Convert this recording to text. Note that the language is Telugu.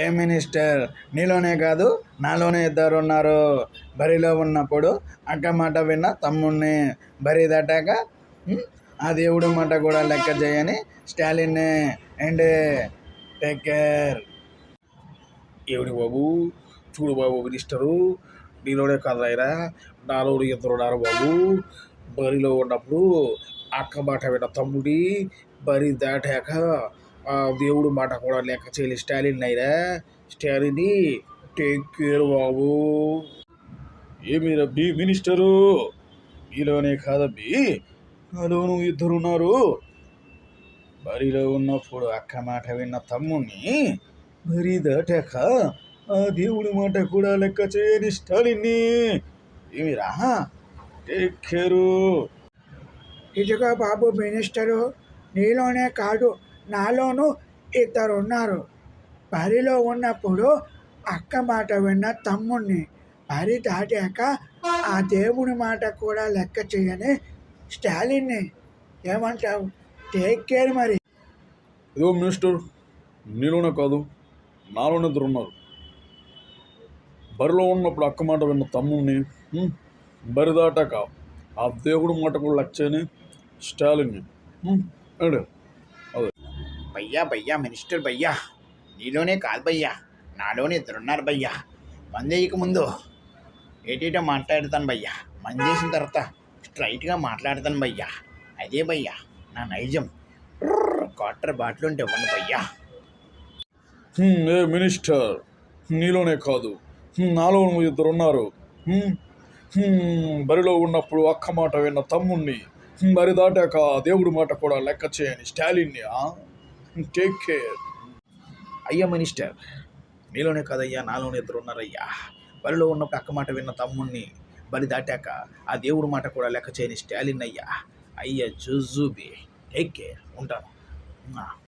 ఏ మినిస్టర్? నీలోనే కాదు నాలోనే ఇద్దరు ఉన్నారు బరిలో ఉన్నప్పుడు అక్క మాట విన్న తమ్ముణ్ణి బరి దాటాక ఆ దేవుడు మాట కూడా లెక్క చేయని స్టాలిన్నే. అండ్ టేక్ కేర్ ఏమిటి బాబు? చూడు బాబు మినిస్టరు నీలోనే కదలైరా నాలో ఇద్దరున్నారు బాబు. బరిలో ఉన్నప్పుడు అక్క మాట విన్న తమ్ముడి బరి దాటాక దేవుడు మాట కూడా లెక్క చేయలే స్టాలిన్ అయినా స్టాలిన్ టేక్ కేర్ బాబు. ఏమి రబ్బి మినిస్టరు? మీలోనే కాదబ్బి నాలోను ఇద్దరున్నారు. బరిలో ఉన్నప్పుడు అక్క మాట విన్న తమ్ముణ్ణి బరీ దాటాక ఆ దేవుడి మాట కూడా లెక్క చేయని స్టాలిన్ని. ఏమిరా? టేక్ కేరు ఇదిగో బాబు మినిస్టరు నీలోనే కాదు నాలోనూ ఇద్దరు ఉన్నారు బరిలో ఉన్నప్పుడు అక్క మాట విన్న తమ్ముణ్ణి బరి దాటాక ఆ దేవుని మాట కూడా లెక్క చేయని స్టాలిన్ని ఏమంటావు? టేక్ కేర్ మరి. ఏదో మినిస్టర్ నీలోనే కాదు నాలోనే ఇద్దరు ఉన్నారు. బరిలో ఉన్నప్పుడు అక్క మాట విన్న తమ్ముడిని బరి దాటాక ఆ దేవుడి మాట కూడా లెక్క చేయని స్టాలిన్ని ఉం, భయ్యా భయ్యా మినిస్టర్ భయ్యా. నీలోనే కాదు భయ్యా నాలోనే ఇద్దరున్నారు భయ్యా. మందేయక ముందు ఏటేటో మాట్లాడతాను భయ్యా. మంది చేసిన తర్వాత స్ట్రైట్గా మాట్లాడతాను భయ్యా. అదే భయ్యా నా నైజం. క్వార్టర్ బాటిల్ ఉంటే ఇవ్వండి భయ్యా. హ్మ్, ఏ మినిస్టర్ నీలోనే కాదు. హ్మ్, నాలో ఇద్దరు ఉన్నారు హ్మ్, హ్మ్, బరిలో ఉన్నప్పుడు అక్క మాట విన్న తమ్ముణ్ణి హ్మ్, బరి దాటాక దేవుడి మాట కూడా లెక్క చేయని స్టాలిన్ని టేక్ కేర్ అయ్యా మినిస్టర్ మీలోనే కదయ్యా నాలోనే ఇద్దరు ఉన్నారయ్యా. బరిలో ఉన్నప్పుడు అక్క మాట విన్న తమ్ముణ్ణి బరి దాటాక ఆ దేవుడి మాట కూడా లెక్క చేయని స్టాలిన్ అయ్యా. అయ్యా జుజుబి టేక్ కేర్ ఉంటాను.